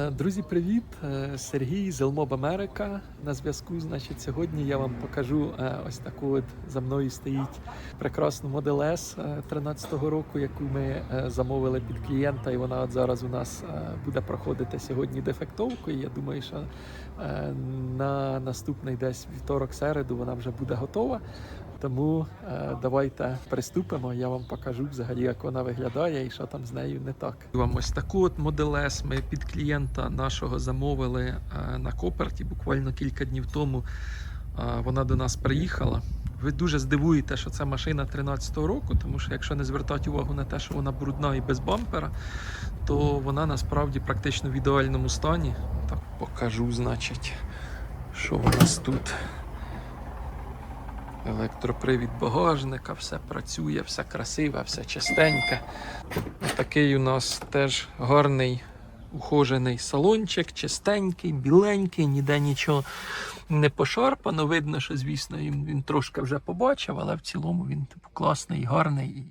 Е, Друзі, привіт! Е, Сергій з Елмоб Америка на зв'язку. Значить, сьогодні я вам покажу е, ось таку от за мною стоїть прекрасну Model S 13-го року, яку ми замовили під клієнта, і вона от зараз у нас буде проходити сьогодні дефектовку. Я думаю, що на наступний десь вівторок-середу вона вже буде готова. Тому давайте приступимо. Я вам покажу взагалі, як вона виглядає і що там з нею не так. Вам ось таку от Model S ми під клієнта нашого замовили е, на Коперті буквально кілька днів тому. Е, вона до нас приїхала. Ви дуже здивуєте, що це машина 13-го року, тому що якщо не звертати увагу на те, що вона брудна і без бампера, то вона насправді практично в ідеальному стані. Так покажу, значить, що у нас тут. Електропривід багажника, все працює, все красиве, все чистеньке. Такий у нас теж гарний ухожений салончик, чистенький, біленький, ніде нічого не пошарпано. Видно, що, звісно, він, трошки вже побачив, але в цілому він типу, класний, гарний.